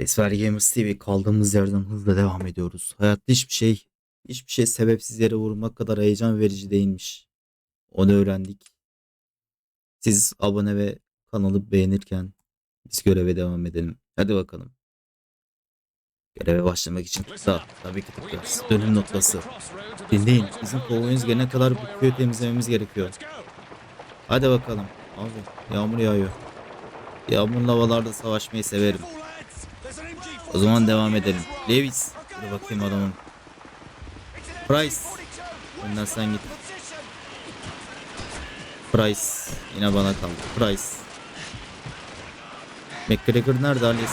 Esfer Gamers TV kaldığımız yerden hızla devam ediyoruz. Hayatta hiçbir şey, hiçbir şey sebepsiz yere vurmak kadar heyecan verici değilmiş. Onu öğrendik. Siz abone ve kanalı beğenirken biz göreve devam edelim. Hadi bakalım. Göreve başlamak için tıkla. Tabii ki tıkla. Dönüm noktası. Dinleyin. Bizim kovboyumuz gelene kadar bu köyü temizlememiz gerekiyor. Hadi bakalım. Abi yağmur yağıyor. Yağmurlu havalarda savaşmayı severim. O zaman devam edelim. Lewis. Dur bakayım adamım. Price. Önden sen git. Price. Yine bana kaldı. Price. McGregor nerede Alice?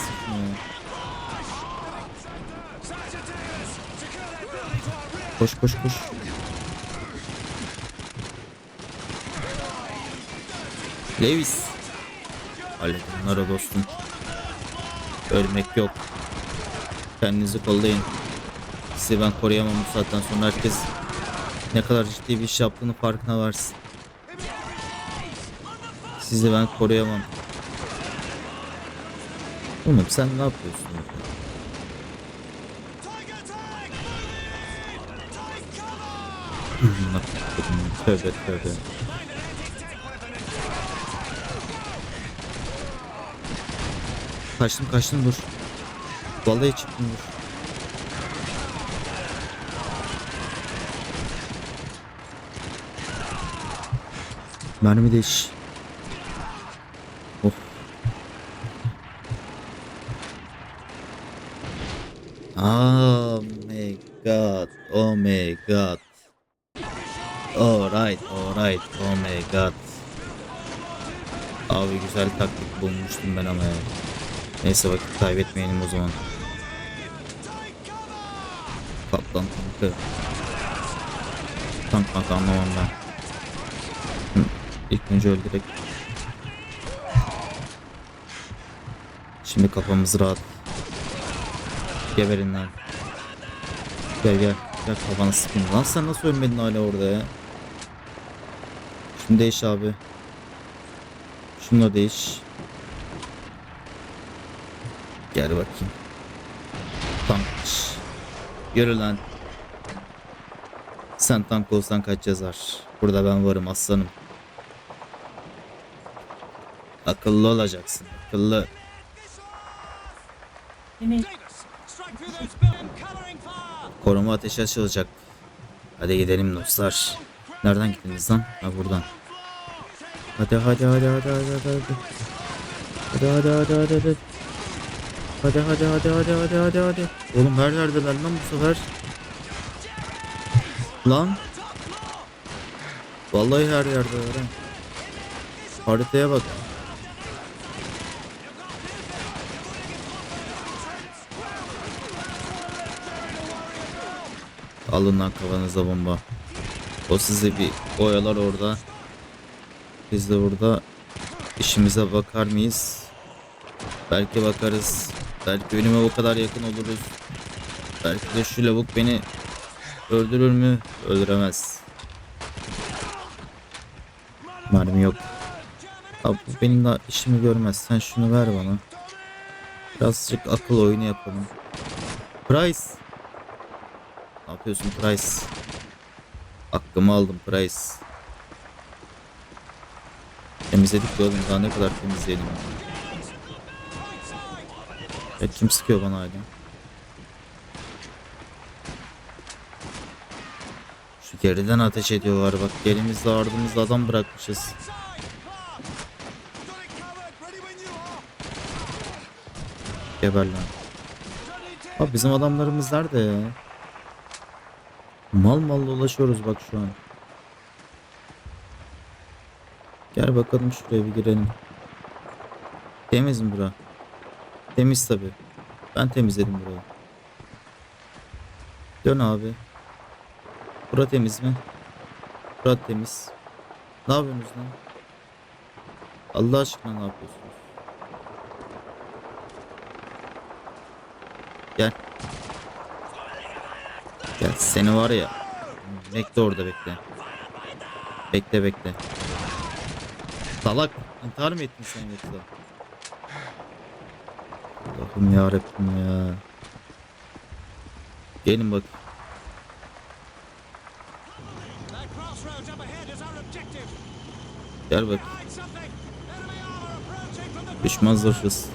Koş koş koş. Lewis. Halledin bunları dostum. Ölmek yok. Kendinizi kollayın. Sizi ben koruyamam bu saatten sonra herkes ne kadar ciddi bir iş yaptığını farkına varsın. Sizi ben koruyamam. Oğlum sen ne yapıyorsun? orada? tövbe tövbe. Kaçtım kaçtım dur. Vallahi çıktım dur. Mermi değiş. Of. Oh my god. Oh my god. Alright, alright. Oh my god. Abi güzel taktik bulmuştum ben ama ya. Neyse vakit kaybetmeyelim o zaman. Tankı. Tank tank anlamam ben. Hı, İlk önce öldürek. Şimdi kafamız rahat. Geberin lan. Gel gel. Gel kafana sıkayım. Lan sen nasıl ölmedin hala orada ya? Şimdi değiş abi. Şunu da değiş. Gel bakayım. Tank. Yürü lan. Sen tank olsan kaç yazar? Burada ben varım aslanım. Akıllı olacaksın. Akıllı. Koruma ateşi açılacak. Hadi gidelim dostlar. Nereden gittiniz lan? Ha buradan. Hadi hadi hadi hadi hadi hadi hadi. Hadi hadi hadi hadi hadi. Hadi hadi hadi hadi hadi hadi hadi. Oğlum her yerdeler lan bu sefer. Lan. Vallahi her yerdeler ha. Haritaya bak. Alın lan kafanıza bomba. O sizi bir oyalar orada. Biz de burada işimize bakar mıyız? Belki bakarız. Belki önüme o kadar yakın oluruz. Belki de şu lavuk beni öldürür mü? Öldüremez. Mermi yok. Abi bu benim daha işimi görmez. Sen şunu ver bana. Birazcık akıl oyunu yapalım. Price. Ne yapıyorsun Price? Hakkımı aldım Price. Temizledik de oğlum daha ne kadar temizleyelim. Ya kim sıkıyor bana hala? Geriden ateş ediyorlar bak gerimizde ardımızda adam bırakmışız. Geber lan. Abi bizim adamlarımız nerede ya? Mal mal dolaşıyoruz bak şu an. Gel bakalım şuraya bir girelim. Temiz mi bura? Temiz tabi. Ben temizledim burayı. Dön abi. Bura temiz mi? Bura temiz. Ne yapıyorsunuz lan? Allah aşkına ne yapıyorsunuz? Gel. Gel seni var ya. Bekle orada bekle. Bekle bekle. Salak. intihar mı ettin sen yoksa? Allah'ım yarabbim ya. Gelin bak. Gel bak. Düşman zırhlısı.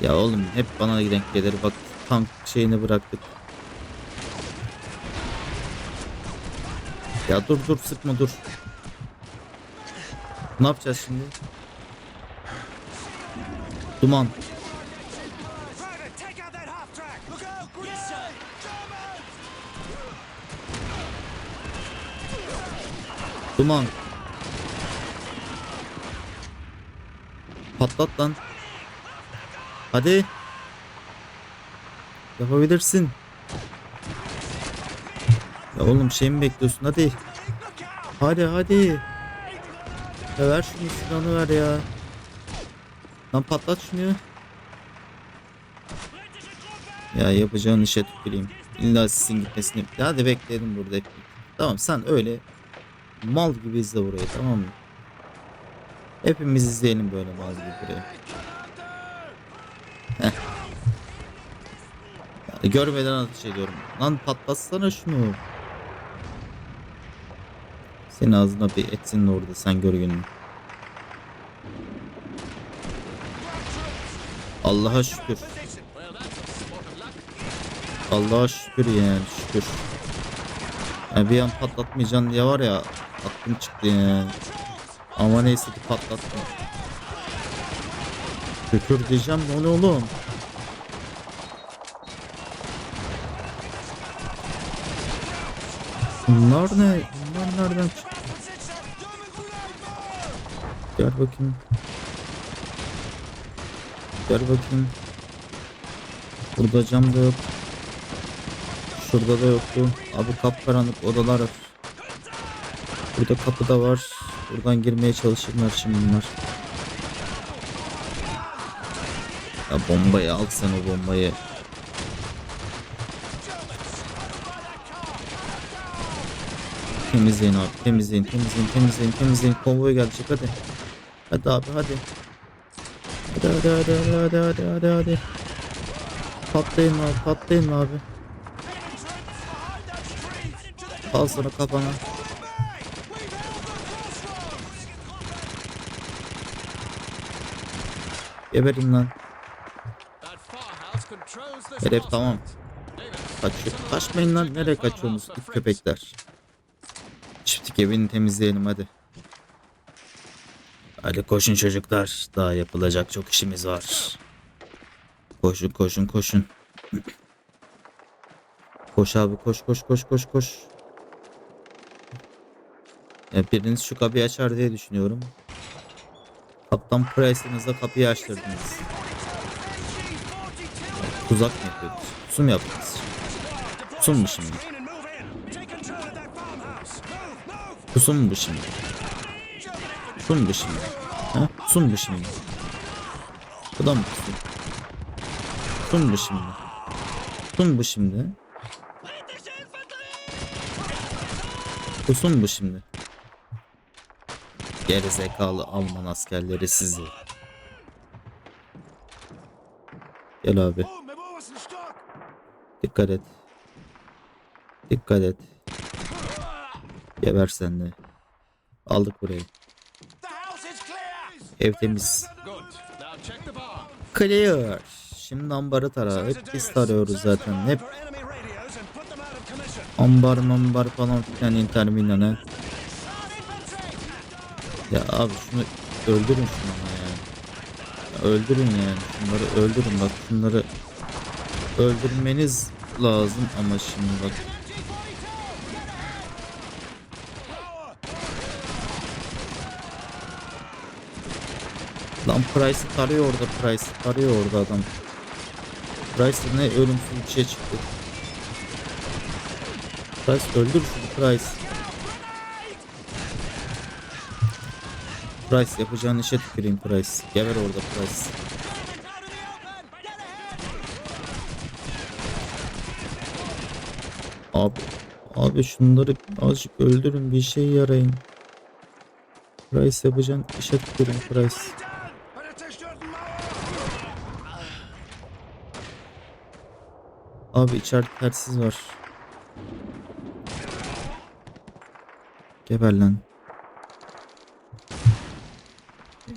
Ya oğlum hep bana denk gelir. Bak tank şeyini bıraktık. Ya dur dur sıkma dur. Ne yapacağız şimdi? Duman. Duman. Patlat lan. Hadi. Yapabilirsin. Ya oğlum şey mi bekliyorsun hadi. Hadi hadi. Ya ver şunu silahını ver ya. Lan patlat şunu. Ya yapacağın işe tüküreyim. İlla sizin gitmesini. Hadi bekledim burada. Tamam sen öyle mal gibi izle burayı tamam mı? Hepimiz izleyelim böyle mal gibi burayı. Heh. Ya görmeden ateş ediyorum. Lan patlatsana şunu. Senin ağzına bir etsin orada sen gör gününü. Allah'a şükür. Allah'a şükür yani şükür. Yani bir an patlatmayacaksın diye var ya aklım çıktı yani. Ama neyse ki patlattım. Şükür diyeceğim ne oğlum? Bunlar ne? Bunlar nereden çıktı? Gel bakayım. Gel bakayım. Burada cam da yok. Şurada da yoktu. Abi kapkaranlık odalar. Burada kapı da var. Buradan girmeye çalışırlar şimdi bunlar. Ya bombayı al sen o bombayı. Temizleyin abi temizleyin temizleyin temizleyin temizleyin konvoy gelecek hadi. Hadi abi. Hadi hadi hadi hadi hadi hadi hadi hadi. Patlayın abi patlayın abi. Al sana kafana. Geberin lan. Hedef tamam. Kaçıyor. Kaçmayın lan. Nereye kaçıyorsunuz? it köpekler. Çiftlik evini temizleyelim hadi. Hadi koşun çocuklar. Daha yapılacak çok işimiz var. Koşun koşun koşun. Koş abi koş koş koş koş koş. Ya biriniz şu kapıyı açar diye düşünüyorum. Kaptan Price'ınızda kapıyı açtırdınız. Tuzak mı yapıyordunuz? Su mu yaptınız? Su mu şimdi? Pusu mu bu şimdi? Su mu bu şimdi? Ha? Su mu bu şimdi? Bu da mı pusu? Su bu şimdi? Su bu şimdi? Pusu mu bu şimdi? Geri zekalı Alman askerleri sizi. Gel abi. Dikkat et. Dikkat et. Geber sen de. Aldık burayı. Ev temiz. Clear. Şimdi ambarı tara. Hep biz tarıyoruz zaten. Hep ambar mambar falan filan interminane. Ya abi şunu öldürün şunu ya. ya. Öldürün yani. Şunları öldürün bak. Şunları öldürmeniz lazım ama şimdi bak. Lan Price'ı tarıyor orada Price'ı tarıyor orada adam. Price ne ölümsüz bir şey çıktı. Price öldür şunu Price. Price yapacağın işe tüküreyim Price. Geber orada Price. Abi. Abi şunları azıcık öldürün bir şey yarayın. Price yapacağın işe tüküreyim Price. Abi içeride tersiz var. Geber lan.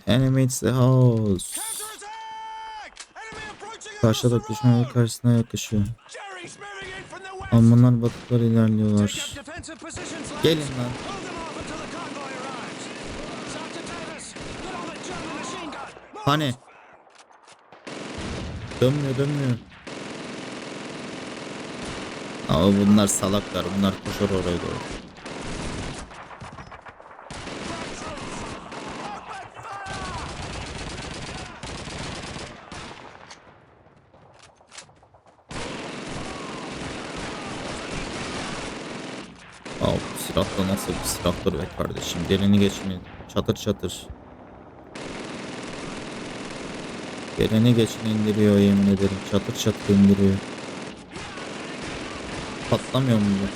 Animates the house. Karşıda across the düşman road! karşısına yaklaşıyor. Almanlar batıklara Take ilerliyorlar. Gelin lan. Hani? Dönmüyor dönmüyor. Ama bunlar salaklar. Bunlar koşar oraya doğru. Abi bu silah da nasıl bir silahtır be kardeşim. Geleni geçmeyin. Çatır çatır. Geleni geçini indiriyor yemin ederim. Çatır çatır indiriyor. Patlamıyor mu bu?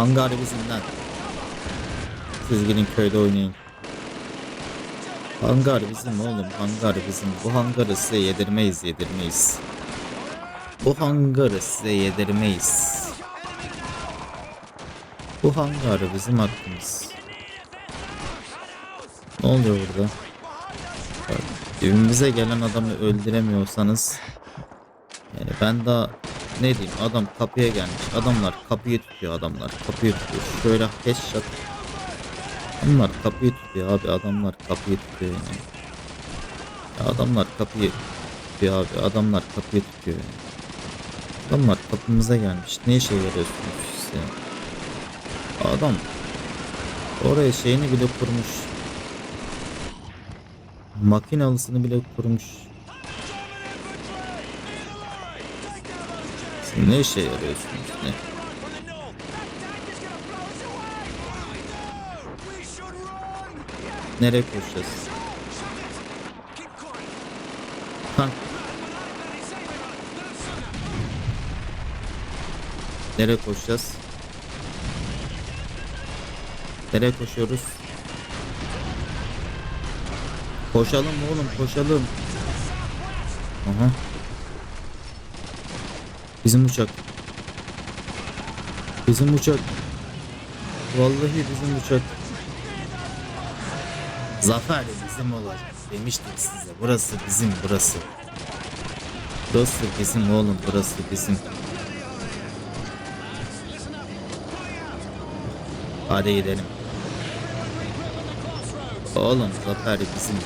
Hangar bizimden. Siz köyde oynayın. Hangar bizim oğlum. Hangar bizim. Bu hangarı size yedirmeyiz yedirmeyiz. Bu hangarı size yedirmeyiz. Bu hangarı bizim hakkımız. Ne oluyor burada? Bak, Evimize gelen adamı öldüremiyorsanız yani ben daha ne diyeyim adam kapıya gelmiş adamlar kapıyı tutuyor adamlar kapıyı tutuyor şöyle headshot adamlar kapıyı tutuyor abi adamlar kapıyı tutuyor yani Ya adamlar kapıyı tutuyor abi adamlar kapıyı tutuyor yani. adamlar kapımıza gelmiş ne işe yarıyorsunuz adam oraya şeyini bile kurmuş makinalısını bile kurmuş. Siz ne işe yarıyorsunuz ne? Nereye koşacağız? Nereye koşacağız? Nereye koşuyoruz? Koşalım oğlum koşalım. Aha. Bizim uçak. Bizim uçak. Vallahi bizim uçak. Zafer bizim olacak. Demiştim size. Burası bizim burası. Burası bizim oğlum burası bizim. Hadi gidelim. Oğlum zafer bizim.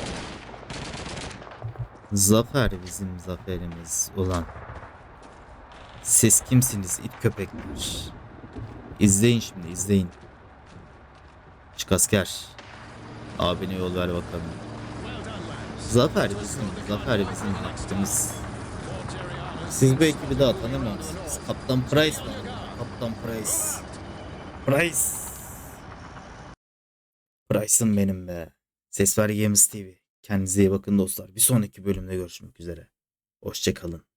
Zafer bizim zaferimiz ulan. Siz kimsiniz it köpekler? İzleyin şimdi izleyin. Çık asker. Abine yol ver bakalım. Zafer bizim, zafer bizim hakkımız. Siz bu ekibi daha tanımamışsınız. Kaptan Price var. Kaptan Price. Price. Price'ım benim be. Ses Games TV. Kendinize iyi bakın dostlar. Bir sonraki bölümde görüşmek üzere. Hoşçakalın.